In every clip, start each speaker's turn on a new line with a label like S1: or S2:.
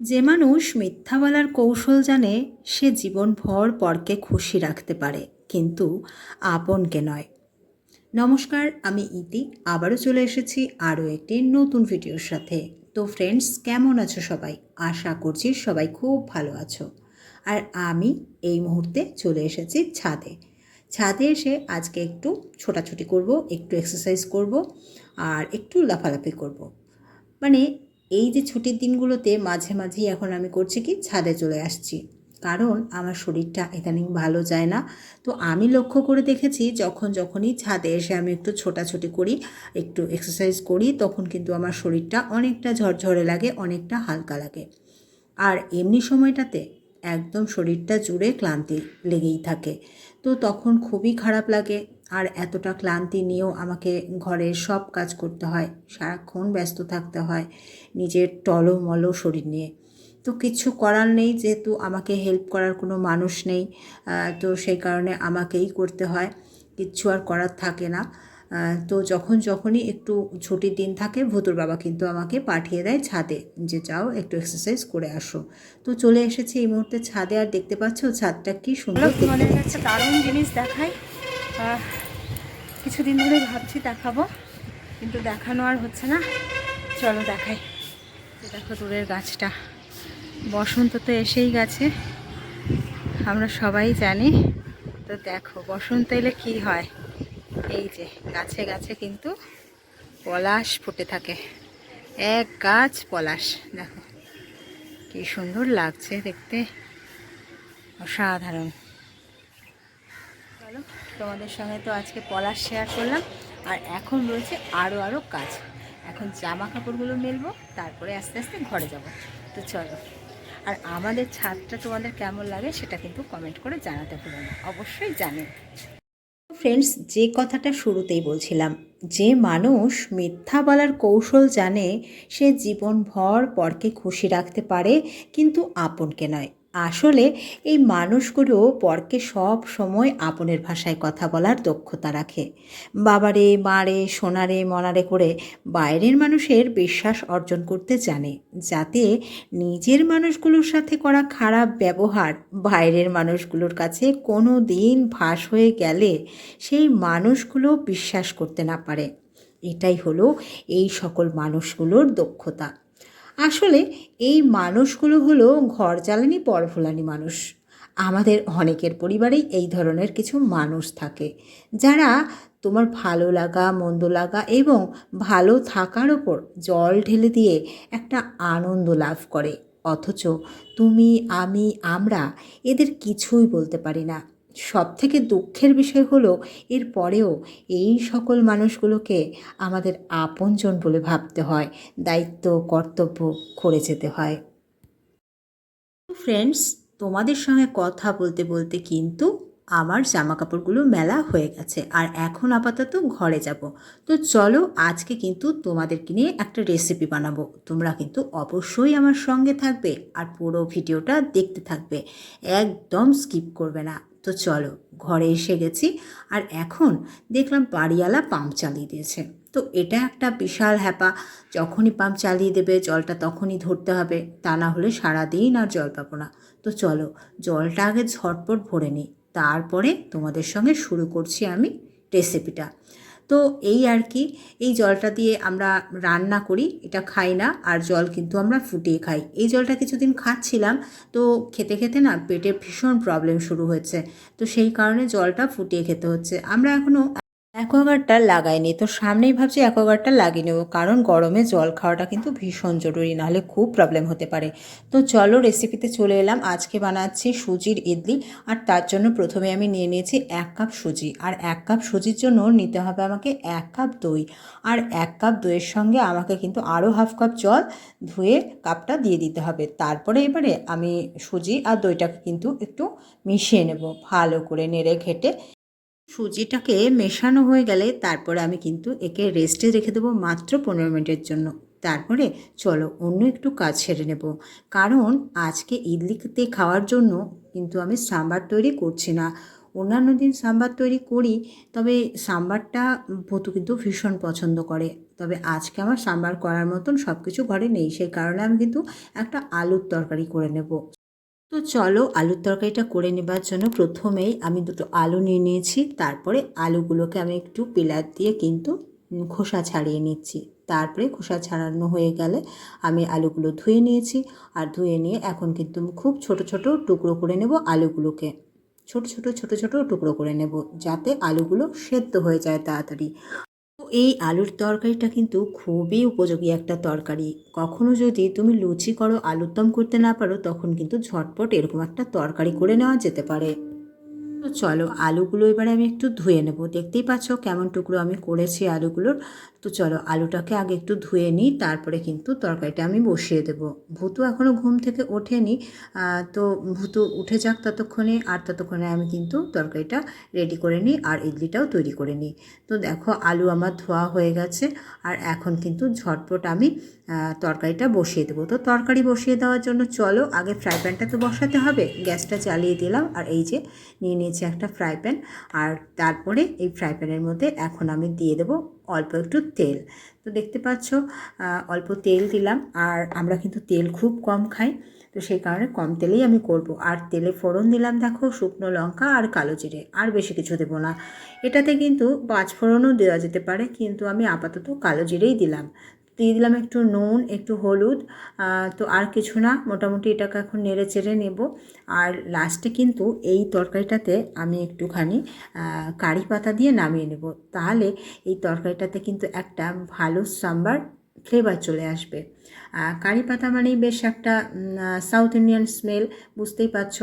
S1: যে মানুষ মিথ্যা বলার কৌশল জানে, সে জীবনভর পরকে খুশি রাখতে পারে, কিন্তু আপনকে নয়। নমস্কার, আমি ইতি, আবারও চলে এসেছি আরও একটি নতুন ভিডিওর সাথে। তো ফ্রেন্ডস কেমন আছো সবাই? আশা করছি সবাই খুব ভালো আছো। আর আমি এই মুহূর্তে চলে এসেছি ছাদে। ছাদে এসে আজকে একটু ছোটাছুটি করব, একটু এক্সারসাইজ করব, আর একটু লাফালাফি করব। মানে এই যে ছুটির দিনগুলোতে মাঝে মাঝেই এখন আমি করছি কি? ছাদে চলে আসছি। কারণ আমার শরীরটা ইদানিং ভালো যায় না। তো আমি লক্ষ্য করে দেখেছি, যখন যখনই ছাদে এসে আমি একটু ছোটাছুটি করি, একটু এক্সারসাইজ করি, তখন কিন্তু আমার শরীরটা অনেকটা ঝরঝরে লাগে, অনেকটা হালকা লাগে। আর এমনি সময়টাতে একদম শরীরটা জুড়ে ক্লান্তি লেগেই থাকে। তো তখন খুবই খারাপ লাগে। আর এতটা ক্লান্তি নিয়েও আমাকে ঘরের সব কাজ করতে হয়। সারাক্ষণ ব্যস্ত থাকতে হয় নিজের টলমলো শরীর নিয়ে। তো কিছু করার নেই যেহেতু আমাকে হেল্প করার কোনো মানুষ নেই তো সেই কারণে আমাকেই করতে হয়। কিচ্ছু আর করার থাকে না। তো যখন যখনই একটু ছুটির দিন থাকে ভুতুর বাবা কিন্তু আমাকে পাঠিয়ে দেয় ছাদে। যে যাও একটু এক্সারসাইজ করে আসো। তো চলে এসেছি এই মুহূর্তে ছাদে আর দেখতে পাচ্ছ ছাদটা কি সুন্দর
S2: দারুণ জিনিস আহ, কিছুদিন ধরে ভাবছি দেখাবো, কিন্তু দেখানো আর হচ্ছে না। চলো দেখাই। দেখো দূরের গাছটা। বসন্ত তো এসেই গেছে। আমরা সবাই জানি। তো দেখো, বসন্ত এলে কি হয়? এই যে, গাছে গাছে কিন্তু পলাশ ফুটে থাকে। এক গাছ পলাশ। দেখো, কি সুন্দর লাগছে দেখতে। অসাধারণ। তোমাদের সঙ্গে তো আজকে পলাশ শেয়ার করলাম। আর এখন রয়েছে আরও আরও কাজ। এখন জামা কাপড়গুলো মেলবো, তারপরে আস্তে আস্তে ঘরে যাব। তো চলো। আর আমাদের ছাদটা তোমাদের কেমন লাগে সেটা কিন্তু কমেন্ট করে জানাতে ভুলো না। অবশ্যই জানে।
S1: ফ্রেন্ডস যে কথাটা শুরুতেই বলছিলাম, যে মানুষ মিথ্যা বলার কৌশল জানে, সে জীবনভর পরকে খুশি রাখতে পারে, কিন্তু আপনকে নয়। আসলে এই মানুষগুলো পরকে সব সময় আপনের ভাষায় কথা বলার দক্ষতা রাখে। বাবারে, মারে, সোনারে, মনারে করে বাইরের মানুষের বিশ্বাস অর্জন করতে জানে, যাতে নিজের মানুষগুলোর সাথে করা খারাপ ব্যবহার বাইরের মানুষগুলোর কাছে কোনো দিন ফাঁস হয়ে গেলে সেই মানুষগুলো বিশ্বাস করতে না পারে। এটাই হলো এই সকল মানুষগুলোর দক্ষতা। আসলে এই মানুষগুলো হলো ঘর জ্বালানি পর ভোলানি মানুষ। আমাদের অনেকের পরিবারেই এই ধরনের কিছু মানুষ থাকে, যারা তোমার ভালো লাগা, মন্দ লাগা এবং ভালো থাকার ওপর জল ঢেলে দিয়ে একটা আনন্দ লাভ করে। অথচ তুমি, আমি, আমরা এদের কিছুই বলতে পারি না। সব থেকে দুঃখের বিষয় হলো, এর পরেও এই সকল মানুষগুলোকে আমাদের আপনজন বলে ভাবতে হয়, দায়িত্ব, কর্তব্য করে যেতে হয়। ফ্রেন্ডস তোমাদের সঙ্গে কথা বলতে বলতে কিন্তু আমার জামা কাপড়গুলো মেলা হয়ে গেছে, আর এখন আপাতত ঘরে যাব। তো চলো, আজকে কিন্তু তোমাদেরকে নিয়ে একটা রেসিপি বানাবো। তোমরা কিন্তু অবশ্যই আমার সঙ্গে থাকবে, আর পুরো ভিডিওটা দেখতে থাকবে। একদম স্কিপ করবে না। তো চলো, ঘরে এসে গেছি। আর এখন দেখলাম বাড়িওয়ালা পাম্প চালিয়ে দিয়েছে। তো এটা একটা বিশাল হ্যাপা। যখনই পাম্প চালিয়ে দেবে, জলটা তখনই ধরতে হবে। তা না হলে সারাদিন আর জল পাবো না। তো চলো, জলটা আগে ঝটপট ভরে নিই। তারপরে তোমাদের সঙ্গে শুরু করছি আমি রেসিপিটা তো এই আর কি, এই জলটা দিয়ে আমরা রান্না করি, এটা খাই না, আর জল কিন্তু আমরা ফুটিয়ে খাই। এই জলটা কিছুদিন খাচ্ছিলাম, তো খেতে খেতে না পেটের ভীষণ প্রবলেম শুরু হয়েছে, তো সেই কারণে জলটা ফুটিয়ে খেতে হচ্ছে। আমরা এখনও অ্যাকোয়াগার্ডটা লাগাইনি তো সামনেই ভাবছি অ্যাকোয়াগার্ডটা লাগিয়ে নেব, কারণ গরমে জল খাওয়াটা কিন্তু ভীষণ জরুরি, নাহলে খুব প্রবলেম হতে পারে। তো চলো রেসিপিতে চলে এলাম। আজকে বানাচ্ছি সুজির ইডলি, আর তার জন্য প্রথমে আমি নিয়ে নিয়েছি এক কাপ সুজি। আর এক কাপ সুজির জন্য নিতে হবে আমাকে এক কাপ দই। আর এক কাপ দইয়ের সঙ্গে আমাকে কিন্তু আরও হাফ কাপ জল ধুয়ে কাপটা দিয়ে দিতে হবে। তারপরে এবারে আমি সুজি আর দইটাকে কিন্তু একটু মিশিয়ে নেব, ভালো করে নেড়ে ঘেটে সুজিটাকে মেশানো হয়ে গেলে তারপরে আমি কিন্তু একে রেস্টে রেখে দেবো মাত্র পনেরো মিনিটের জন্য। তারপরে চলো অন্য একটু কাজ সেরে নেব। কারণ আজকে ইডলিতে খাওয়ার জন্য কিন্তু আমি সাম্বার তৈরি করছি না। অন্যান্য দিন সাম্বার তৈরি করি, তবে সাম্বারটা ভতু কিন্তু ভীষণ পছন্দ করে। তবে আজকে আমার সাম্বার করার মতন সব কিছু ঘরে নেই, সেই কারণে আমি কিন্তু একটা আলুর তরকারি করে নেব। তো চলো আলুর তরকারিটা করে নেবার জন্য প্রথমেই আমি দুটো আলু নিয়ে নিয়েছি, তারপরে আলুগুলোকে আমি একটু পিলার দিয়ে কিন্তু খোসা ছাড়িয়ে নিচ্ছি। তারপরে খোসা ছাড়ানো হয়ে গেলে আমি আলুগুলো ধুয়ে নিয়েছি আর ধুয়ে নিয়ে এখন কিন্তু খুব ছোট ছোট টুকরো করে নেব আলুগুলোকে। ছোট ছোট ছোট ছোট টুকরো করে নেব যাতে আলুগুলো সেদ্ধ হয়ে যায় তাড়াতাড়ি। এই আলুর তরকারিটা কিন্তু খুবই উপযোগী একটা তরকারি। কখনো যদি তুমি লুচি করো আলুর দম করতে না পারো, তখন কিন্তু ঝটপট এরকম একটা তরকারি করে নেওয়া যেতে পারে। তো চলো, আলুগুলো এবারে আমি একটু ধুয়ে নেব। দেখতেই পাচ্ছ কেমন টুকরো আমি করেছি আলুগুলোর। তো চলো, আলুটাকে আগে একটু ধুয়ে নিই, তারপরে কিন্তু তরকারিটা আমি বসিয়ে দেব। ভুতু এখনও ঘুম থেকে ওঠেনি তো ভুতু উঠে যাক ততক্ষণে, আর ততক্ষণে আমি কিন্তু তরকারিটা রেডি করে নিই আর ইডলিটাও তৈরি করে নিই। তো দেখো, আলু আমার ধোয়া হয়ে গেছে, আর এখন কিন্তু ঝটপট আমি তরকারিটা বসিয়ে দেবো। তো তরকারি বসিয়ে দেওয়ার জন্য চলো, আগে ফ্রাই প্যানটা তো বসাতে হবে, গ্যাসটা চালিয়ে দিলাম, আর এই যে নিয়ে নিয়েছি একটা ফ্রাই প্যান আর তারপরে এই ফ্রাই প্যানের মধ্যে এখন আমি দিয়ে দেবো অল্প একটু তেল। তো দেখতে পাচ্ছ অল্প তেল দিলাম আর আমরা কিন্তু তেল খুব কম খাই, তো সেই কারণে কম তেলেই আমি করব। আর তেলে ফোড়ন দিলাম দেখো, শুকনো লঙ্কা আর কালো জিরে, আর বেশি কিছু দেবো না। এটাতে কিন্তু পাঁচ ফোড়নও দেওয়া যেতে পারে, কিন্তু আমি আপাতত কালো জিরেই দিলাম। দিয়ে দিলাম একটু নুন, একটু হলুদ তো আর কিছু না, মোটামুটি এটাকে এখন নেড়ে চেড়ে নেব। আর লাস্টে কিন্তু এই তরকারিটাতে আমি একটুখানি কারি পাতা দিয়ে নামিয়ে নেব। তাহলে এই তরকারিটাতে কিন্তু একটা ভালো সাম্বার ফ্লেভার চলে আসবে। কারি পাতা মানেই বেশ একটা সাউথ ইন্ডিয়ান স্মেল বুঝতেই পারছ?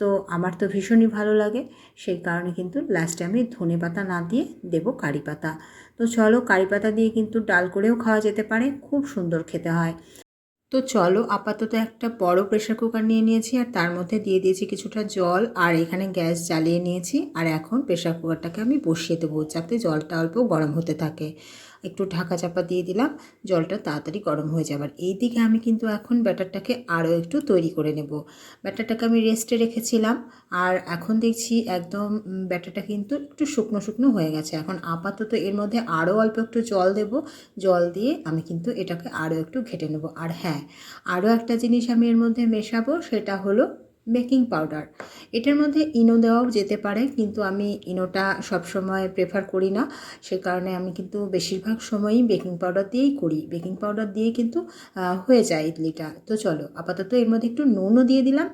S1: তো আমার তো ভীষণই ভালো লাগে। সেই কারণে কিন্তু লাস্টে আমি ধনে পাতা না দিয়ে দেবো কারি পাতা। তো চলো কারি পাতা দিয়ে কিন্তু ডাল করেও খাওয়া যেতে পারে, খুব সুন্দর খেতে হয়। তো চলো আপাতত একটা বড় প্রেশার কুকার নিয়ে নিয়েছি আর তার মধ্যে দিয়ে দিয়েছি কিছুটা জল আর এখানে গ্যাস জ্বালিয়ে নিয়েছি আর এখন প্রেশার কুকারটাকে আমি বসিয়ে দেবো যাতে জলটা অল্প গরম হতে থাকে। একটু ঢাকা চাপা দিয়ে দিলাম, জলটা তাড়াতাড়ি গরম হয়ে যাবার এই দিকে আমি কিন্তু এখন ব্যাটারটাকে আরও একটু তৈরি করে নেব। ব্যাটারটাকে আমি রেস্টে রেখেছিলাম, আর এখন দেখছি একদম ব্যাটারটা কিন্তু একটু শুকনো শুকনো হয়ে গেছে। এখন আপাতত এর মধ্যে আরও অল্প একটু জল দেব। জল দিয়ে আমি কিন্তু এটাকে আরও একটু ঘেটে নেব। আর হ্যাঁ আরও একটা জিনিস আমি এর মধ্যে মেশাবো, সেটা হলো বেকিং পাউডার। এটার মধ্যে ইনো দেওয়াও যেতে পারে, কিন্তু আমি ইনোটা সবসময় প্রেফার করি না। সে কারণে আমি কিন্তু বেশিরভাগ সময়ই বেকিং পাউডার দিয়েই করি। বেকিং পাউডার দিয়ে কিন্তু হয়ে যায় ইডলিটা। তো চলো, আপাতত এর মধ্যে একটু নুনও দিয়ে দিলাম।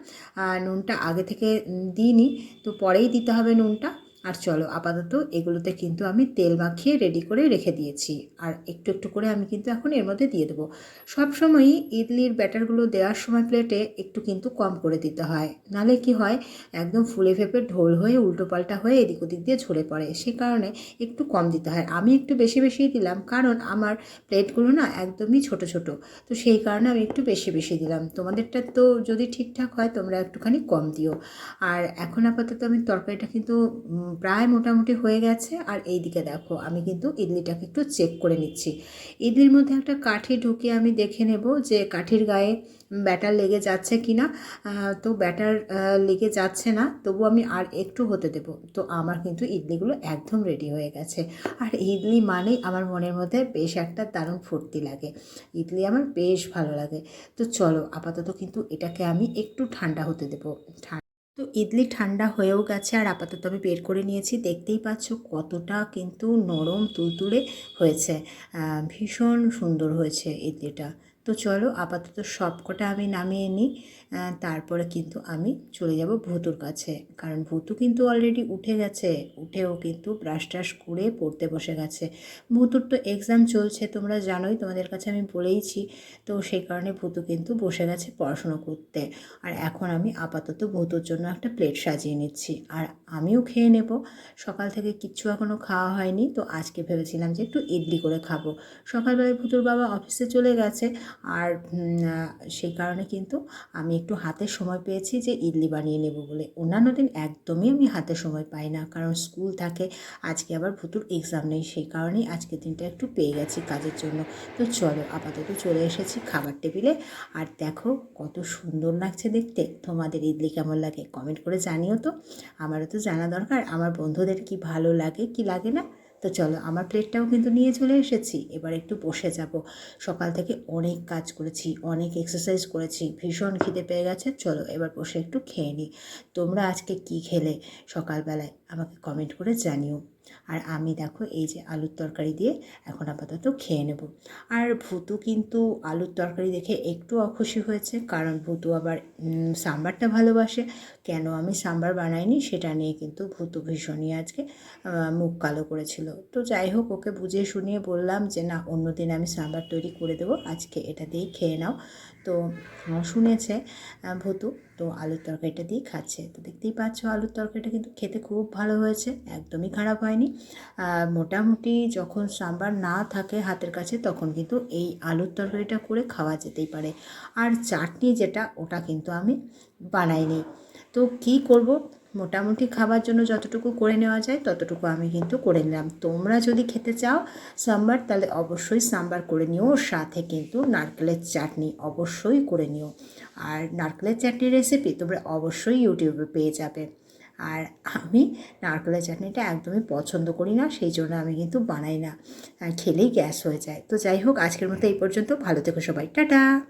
S1: আর নুনটা আগে থেকে দিই দিইনি। তো পরেই দিতে হবে নুনটা। আর চলো আপাতত এগুলোতে কিন্তু আমি তেল মাখিয়ে রেডি করে রেখে দিয়েছি। আর একটু একটু করে আমি কিন্তু এখন এর মধ্যে দিয়ে দেবো। সবসময়ই ইডলির ব্যাটারগুলো দেওয়ার সময় প্লেটে একটু কিন্তু কম করে দিতে হয়। নালে কি হয়, একদম ফুলে ফেপে ঢোল হয়ে, উল্টো পাল্টা হয়ে এদিক ওদিক দিয়ে ঝরে পড়ে। সে কারণে একটু কম দিতে হয়। আমি একটু বেশি বেশিই দিলাম কারণ আমার প্লেটগুলো না একদমই ছোট ছোট। তো সেই কারণে আমি একটু বেশি বেশি দিলাম। তোমাদেরটা তো যদি ঠিকঠাক হয়, তোমরা একটুখানি কম দিও। আর এখন আপাতত আমি তরকারিটা কিন্তু প্রায় মোটামুটি হয়ে গেছে। আর এই দিকে দেখো, আমি কিন্তু ইডলিটাকে একটু চেক করে নিচ্ছি। ইডলির মধ্যে একটা কাঠি ঢুকিয়ে আমি দেখে নেব যে কাঠির গায়ে ব্যাটার লেগে যাচ্ছে কি না তো ব্যাটার লেগে যাচ্ছে না, তবু আমি আর একটু হতে দেব। তো আমার কিন্তু ইডলিগুলো একদম রেডি হয়ে গেছে। আর ইডলি মানেই আমার মনের মধ্যে বেশ একটা দারুণ ফুর্তি লাগে। ইডলি আমার বেশ ভালো লাগে। তো চলো, আপাতত কিন্তু এটাকে আমি একটু ঠান্ডা হতে দেবো। ঠান্ডা তো ইডলি ঠান্ডা হয়েও গেছে আর আপাতত আমি বের করে নিয়েছি। দেখতেই পাচ্ছ কতটা কিন্তু নরম, তুলতুলে হয়েছে। ভীষণ সুন্দর হয়েছে ইডলিটা। তো চলো আপাতত সবকটা আমি নামিয়ে নিই। তারপরে কিন্তু আমি চলে যাব ভুতুর কাছে। কারণ ভুতু কিন্তু অলরেডি উঠে গেছে। উঠেও কিন্তু ব্রাশ ট্রাশ করে পড়তে বসে গেছে। ভুতুর তো এক্সাম চলছে, তোমরা জানোই, তোমাদের কাছে আমি বলেইছি। তো সেই কারণে ভুতু কিন্তু বসে গেছে পড়াশুনো করতে। আর এখন আমি আপাতত ভূতুর জন্য একটা প্লেট সাজিয়ে নিচ্ছি। আর আমিও খেয়ে নেব। সকাল থেকে কিচ্ছু এখনও খাওয়া হয়নি। তো আজকে ভেবেছিলাম যে একটু ইডলি করে খাব। সকালবেলায় ভুতুর বাবা অফিসে চলে গেছে। আর সেই কারণে কিন্তু আমি একটু হাতে সময় পেয়েছি যে ইডলি বানিয়ে নেব বলে। অন্যান্য দিন একদমই আমি হাতে সময় পাই না, কারণ স্কুল থাকে, আজকে আবার ভুতুর এক্সাম নেই, সেই কারণেই আজকের দিনটা একটু পেয়ে গেছি কাজের জন্য। তো চলো, আপাতত চলে এসেছি খাবার টেবিলে। আর দেখো, কত সুন্দর লাগছে দেখতে। তোমাদের ইডলি কেমন লাগে কমেন্ট করে জানিও তো। আমারও তো জানা দরকার, আমার বন্ধুদের কি ভালো লাগে, কি লাগে না? তো চলো, আমার প্লেটটাও কিন্তু নিয়ে চলে এসেছি। এবার একটু বসে যাব। সকাল থেকে অনেক কাজ করেছি, অনেক এক্সারসাইজ করেছি, ভীষণ খিদে পেয়ে গেছে। চলো, এবার বসে একটু খেয়ে নিই। তোমরা আজকে কি খেলে সকালবেলায়? আমাকে কমেন্ট করে জানিও। আর আমি দেখো এই যে আলুর তরকারি দিয়ে এখন আপাতত খেয়ে নেব। আর ভুতু কিন্তু আলুর তরকারি দেখে একটু অখুশি হয়েছে, কারণ ভুতু আবার সাম্বারটা ভালোবাসে। কেন আমি সাম্বার বানাইনি সেটা নিয়ে কিন্তু ভুতু ভীষণই আজকে মুখ কালো করেছিল। তো যাই হোক, ওকে বুঝিয়ে শুনিয়ে বললাম যে, না অন্য দিন আমি সাম্বার তৈরি করে দেবো, আজকে এটা দিয়েই খেয়ে নাও। তো শুনেছে ভতু, তো আলুর তরকারিটা দিয়ে খাচ্ছে। তো দেখতেই পাচ্ছ আলুর তরকারিটা কিন্তু খেতে খুব ভালো হয়েছে, একদমই খারাপ হয়নি। মোটামুটি যখন সাম্বার না থাকে হাতের কাছে, তখন কিন্তু এই আলুর তরকারিটা করে খাওয়া যেতেই পারে। আর চাটনি যেটা, ওটা কিন্তু আমি বানাইনি। তো কি করব? মোটামুটি খাবার জন্য যতটুকু করে নেওয়া যায়, ততটুকু আমি কিন্তু করে নিলাম। তোমরা যদি খেতে চাও সাম্বার, তাহলে অবশ্যই সাম্বার করে নিও। সাথে কিন্তু নারকেলের চাটনি অবশ্যই করে নিও। আর নারকেলের চাটনির রেসিপি তোমরা অবশ্যই ইউটিউবে পেয়ে যাবে। আর আমি নারকেলের চাটনিটা একদমই পছন্দ করি না, সেই জন্য আমি কিন্তু বানাই না। খেলেই গ্যাস হয়ে যায়। তো যাই হোক, আজকের মতো এই পর্যন্ত। ভালো থেকো সবাই। টাটা!